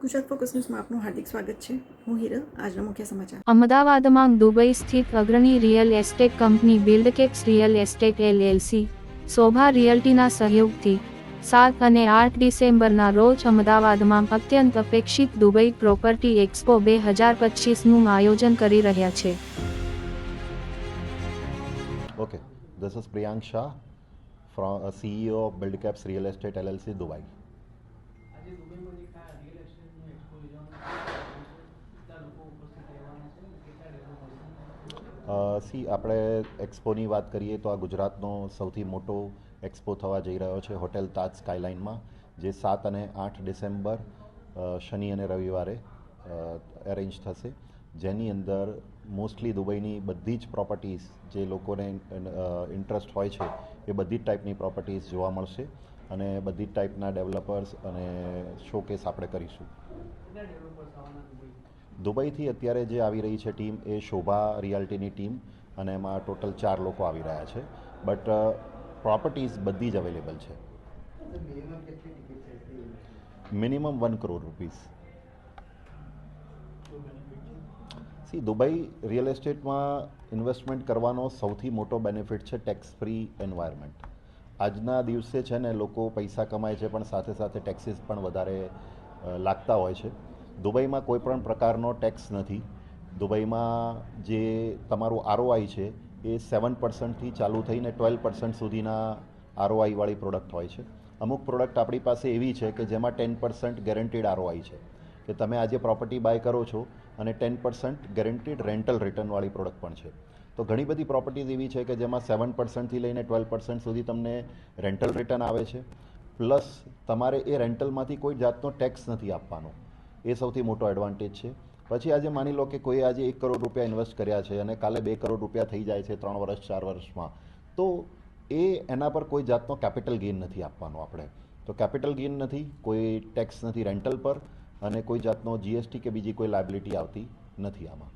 Gujarat focus ન્યૂઝમાં આપનું હાર્દિક સ્વાગત છે. હું હિરલ આજના મુખ્ય સમાચાર. અમદાવાદમાં દુબઈ સ્થિત અગ્રણી real estate company Buildcaps real estate LLC Shobha રિયલ્ટીના સહયોગથી સાત અને આઠ ડિસેમ્બરના રોજ અમદાવાદમાં અત્યંત અપેક્ષિત દુબઈ પ્રોપર્ટી એક્સપો બે હજાર પચીસનું આયોજન કરી રહ્યા છે. Okay this is Priyank Shah, from uh, CEO of real estate LLC LLC, Dubai. આજે દુબઈમાં જે ખા રિયલ એસ્ટેટનું એક્સપો યોજવાનું કેટલા લોકો ઉપસ્થિત રહેવાના છે અને કેટલા ડેવલપર્સ Uh, સી, આપણે એક્સપોની વાત કરીએ તો આ ગુજરાતનો સૌથી મોટો એક્સપો થવા જઈ રહ્યો છે હોટેલ તાજ સ્કાયલાઇનમાં, જે સાત અને આઠ ડિસેમ્બર શનિ અને રવિવારે એરેન્જ થશે. જેની અંદર મોસ્ટલી દુબઈની બધી જ પ્રોપર્ટીઝ જે લોકોને ઇન્ટરેસ્ટ હોય છે એ બધી જ ટાઈપની પ્રોપર્ટીઝ જોવા મળશે અને બધી જ ટાઈપના ડેવલપર્સ અને શોકેસ આપણે કરીશું કેટલા ડેવલપર્સ આવવાના દુબઈ દુબઈથી અત્યારે જે આવી રહી છે ટીમ એ શોભા રિયાલ્ટીની ટીમ અને એમાં ટોટલ ચાર લોકો આવી રહ્યા છે. બટ પ્રોપર્ટીઝ બધી જ અવેલેબલ છે. Minimum one crore rupees. C Dubai real એસ્ટેટમાં ઇન્વેસ્ટમેન્ટ કરવાનો સૌથી મોટો બેનિફિટ છે ટેક્સ ફ્રી એન્વાયરમેન્ટ આજના દિવસે છે ને લોકો પૈસા કમાય છે પણ સાથે સાથે ટેક્સીસ પણ વધારે લાગતા હોય છે. દુબઈમાં કોઈ પણ પ્રકારનો ટેક્સ નથી. દુબઈમાં જે તમારું આરઓઆઈ છે, એ સેવન પર્સન્ટથી ચાલુ થઈને ટ્વેલ્વ પર્સન્ટ સુધીના આરઓઆઈવાળી પ્રોડક્ટ હોય છે. અમુક પ્રોડક્ટ આપણી પાસે એવી છે કે જેમાં ટેન પર્સન્ટ ગેરંટીડ આરઓઆઈ છે. કે તમે આજે પ્રોપર્ટી બાય કરો છો અને ટેન પર્સન્ટ ગેરંટીડ રેન્ટલ રિટર્નવાળી પ્રોડક્ટ પણ છે. તો ઘણી બધી પ્રોપર્ટીઝ એવી છે કે જેમાં સેવન પર્સન્ટથી લઈને ટ્વેલ્વ પર્સન્ટ સુધી તમને રેન્ટલ રિટર્ન આવે છે. પ્લસ તમારે એ રેન્ટલમાંથી કોઈ જાતનો ટેક્સ નથી આપવાનો. એ સૌથી મોટો એડવાન્ટેજ છે. પછી આજે માની લો કે કોઈ આજે એક કરોડ રૂપિયા ઇન્વેસ્ટ કર્યા છે અને કાલે બે કરોડ રૂપિયા થઈ જાય છે ત્રણ વર્ષ, ચાર વર્ષમાં, તો એ એના પર કોઈ જાતનો કેપિટલ ગેઇન નથી આપવાનો આપણે. તો કેપિટલ ગેઇન નથી, કોઈ ટેક્સ નથી રેન્ટલ પર અને કોઈ જાતનો જીએસટી કે બીજી કોઈ લાયબિલિટી આવતી નથી આમાં.